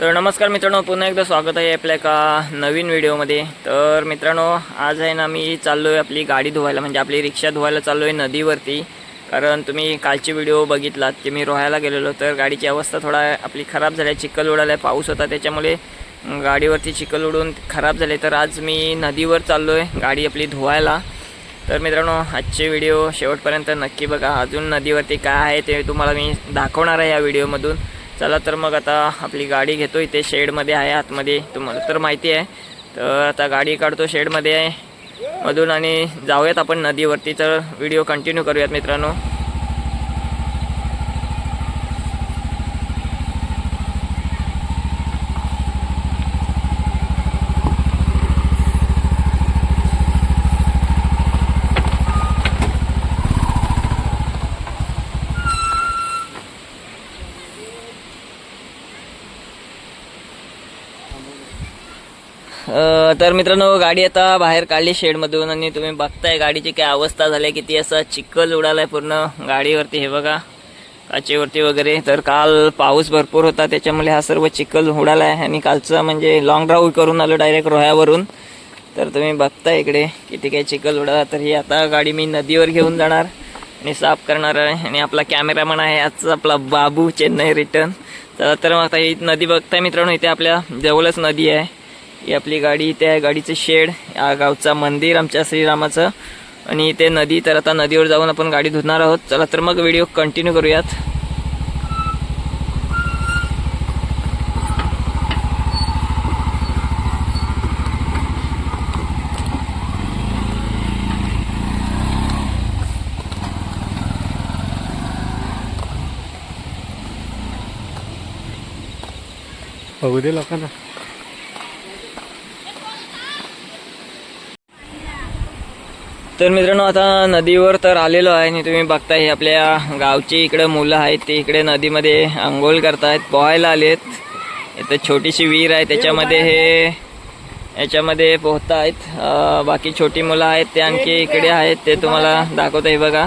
तर नमस्कार मित्रांनो पुन्हा एकदा स्वागत आहे आपल्या एका नवीन व्हिडिओमध्ये. तर मित्रांनो आज आहे ना मी चाललो आहे आपली गाडी धुवायला म्हणजे आपली रिक्षा धुवायला चाललो आहे नदीवरती. कारण तुम्ही कालची व्हिडिओ बघितलात की मी रोहायला गेलेलो तर गाडीची अवस्था थोडा आपली खराब झाली आहे. चिखल उडाला आहे पाऊस होता त्याच्यामुळे गाडीवरती चिखल उडून खराब झाले. तर आज मी नदीवर चाललो आहे गाडी आपली धुवायला. तर मित्रांनो आजचे व्हिडिओ शेवटपर्यंत नक्की बघा. अजून नदीवरती काय आहे ते तुम्हाला मी दाखवणार आहे या व्हिडिओमधून. चला तर मग आता आपली गाडी घेतो इथे शेडमध्ये आहे आतमध्ये. तुम्हाला तर माहिती आहे. तर आता गाडी काढतो शेडमध्ये. आहे मधून आणि जाऊयात आपण नदीवरती. तर व्हिडिओ कंटिन्यू करूयात मित्रांनो. तर मित्रांनो गाडी आता बाहेर काढली शेडमधून आणि तुम्ही बघताय गाडीची काय अवस्था झाली आहे किती असा चिखल उडालाय पूर्ण गाडीवरती. हे बघा काचेवरती वगैरे. तर काल पाऊस भरपूर होता त्याच्यामुळे हा सर्व चिखल उडालाय. आणि कालचं म्हणजे लॉंग ड्राईव्ह करून आलो डायरेक्ट रोह्यावरून. तर तुम्ही बघताय इकडे किती काही चिखल उडाला. तर ही आता गाडी मी नदीवर घेऊन जाणार आणि साफ करणार आहे. आणि आपला कॅमेरामन आहे आजचा आपला बाबू चेन्नई रिटर्न तर तर मग आता ही नदी बघताय मित्रांनो इथे आपल्या जवळच नदी आहे. ही आपली गाडी इथे आहे गाडीचं शेड या गावचा मंदिर आमच्या श्रीरामाचं. आणि इथे नदी तर आता नदीवर जाऊन आपण गाडी धुणार आहोत. चला तर मग व्हिडिओ कंटिन्यू करूयात. बघू दे लोकांना. तर मित्रांनो आता नदीवर तर आलेलो आहे आणि तुम्ही बघताय हे आपल्या गावची इकडे मुलं आहेत. ते इकडे नदीमध्ये आंघोळ करतायत पोहायला आलेत. इथं छोटीशी विहीर आहे त्याच्यामध्ये हे याच्यामध्ये पोहतायत. आहेत बाकी छोटी मुलं आहेत ते आणखी इकडे आहेत ते तुम्हाला दाखवत आहे बघा.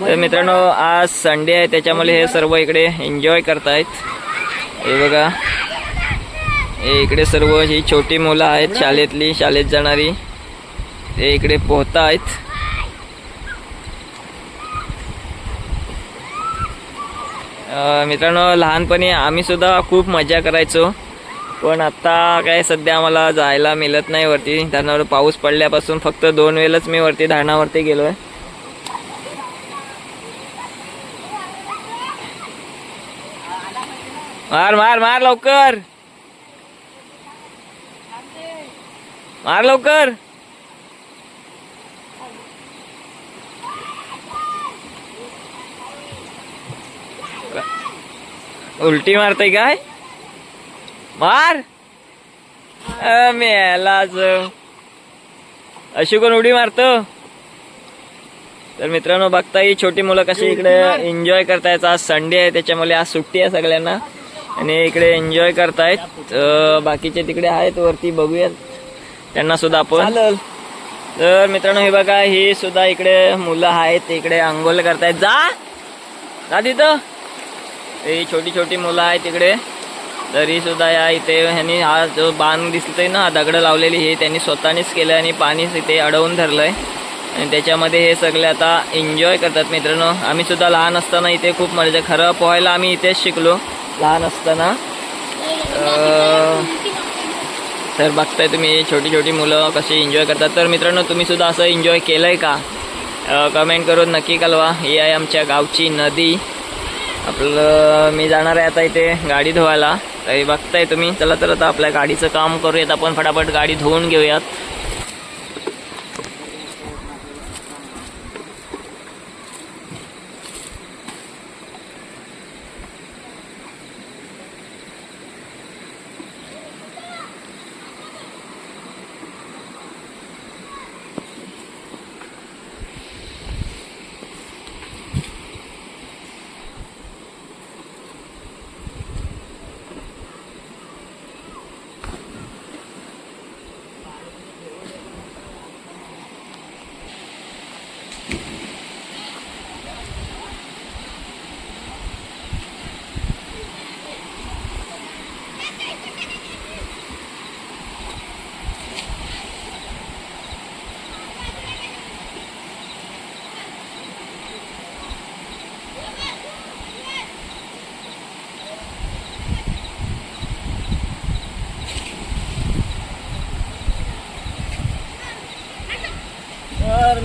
तर मित्रांनो आज संडे आहे त्याच्यामुळे हे सर्व इकडे एन्जॉय करतायत. हे बघा. हे इकडे सर्व ही छोटी मुलं आहेत शाळेतली शाळेत जाणारी. ते इकडे पोहत आहेत मित्रांनो लहानपणी आम्ही सुद्धा खूप मजा करायचो. पण आता काय सध्या आम्हाला जायला मिळत नाही वरती. धरणावर पाऊस पडल्यापासून फक्त दोन वेळेलाच मी वरती धरणावरती गेलोय. मार मार मार लवकर. मार लवकर. उलटी मारतय काय? मार! मेलाच अशी कोण उडी मारतो? तर मित्रांनो बघता ही छोटी मुलं कशी इकडे एन्जॉय करतायत. आज संडे आहे त्याच्यामुळे आज सुट्टी आहे सगळ्यांना. आणि इकडे एन्जॉय करतायत. बाकीचे तिकडे आहेत वरती बघूयात. त्यांना सुद्धा आपण. तर मित्रांनो हे बघा ही सुद्धा इकडे मुलं आहेत इकडे आंघोळ करतायत. जा! जा तिथं. ही छोटी छोटी मुलं आहे तिकडे तरी सुद्धा या इथे ह्यांनी हा जो बांध दिसतोय ना दगड लावलेली हे त्यांनी स्वतःनेच केलं आणि पाणी इथे अडवून धरलंय. आणि त्याच्यामध्ये हे सगळे आता एन्जॉय करतात मित्रांनो. आम्ही सुद्धा लहान असताना इथे खूप मजा खरं पोहायला आम्ही इथेच शिकलो. लहान असताना. तर बघताय तुम्ही छोटी छोटी मुलं कशी एन्जॉय करतात. तर मित्रांनो तुम्ही सुद्धा असं एन्जॉय केलंय का? कमेंट करून नक्की कळवा. ही आहे आमच्या गावची नदी. आपलं मी जाणार आहे आता इथे गाडी धुवायला. तरी बघताय तुम्ही. चला तर आता आपल्या गाडीचं काम करूयात आपण. फटाफट गाडी धुवून घेऊयात.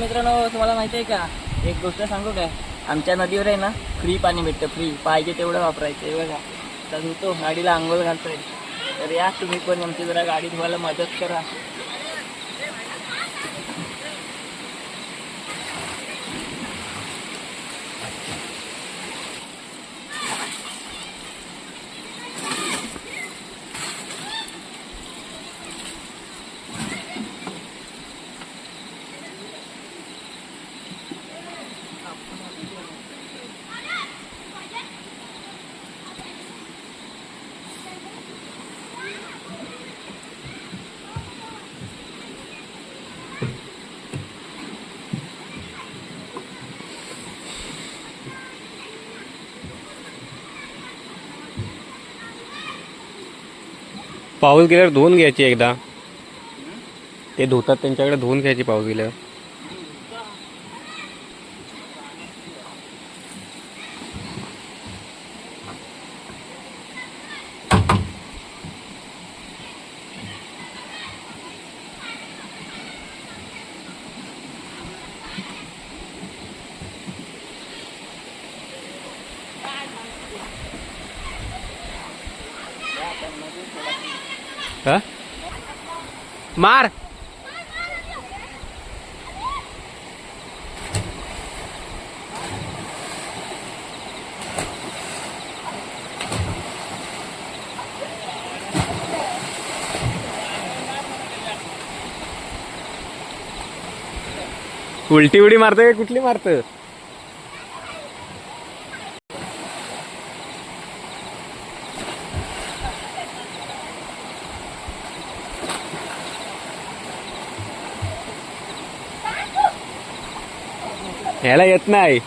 मित्रांनो तुम्हाला माहिती आहे का? एक गोष्ट सांगू काय? आमच्या नदीवर आहे ना फ्री पाणी भेटतं फ्री पाहिजे तेवढं वापरायचं हे बघा. तर धुतो गाडीला आंघोळ घालतोय. तर या तुम्ही पण आमची जरा गाडी धुवायला मदत करा. पाऊस गेल्यावर धुवून घ्यायची एकदा. ते धुतात त्यांच्याकडे धुवून घ्यायची पाऊस गेल्यावर. हा? मार. उलटी उडी मारतोय का? कुठली मारतं ह्याला येत नाही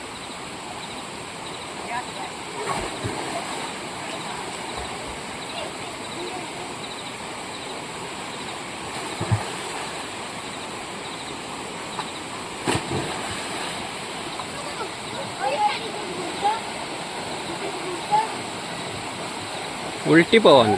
उलटी पवन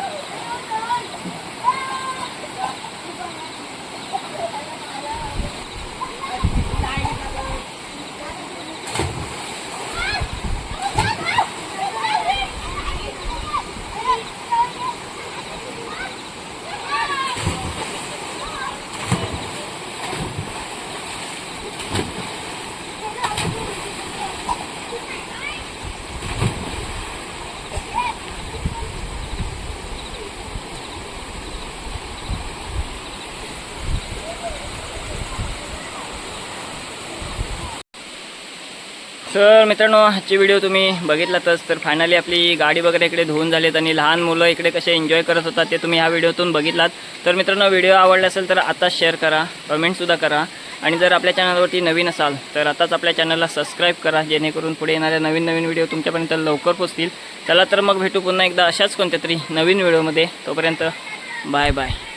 तर मित्रांनो आजची व्हिडिओ तुम्ही बघितलातच. तर फायनली आपली गाडी वगैरे इकडे धुवून झालीत आणि लहान मुलं इकडे कसे एन्जॉय करत होतात ते तुम्ही ह्या व्हिडिओतून बघितलात. तर मित्रांनो व्हिडिओ आवडला असेल तर आताच शेअर करा कमेंटसुद्धा करा. आणि जर आपल्या चॅनलवरती नवीन असाल तर आताच आपल्या चॅनलला सबस्क्राईब करा जेणेकरून पुढे येणाऱ्या नवीन नवीन व्हिडिओ तुमच्यापर्यंत लवकर पोचतील चला तर मग भेटू पुन्हा एकदा अशाच कोणत्या तरी नवीन व्हिडिओमध्ये तोपर्यंत बाय बाय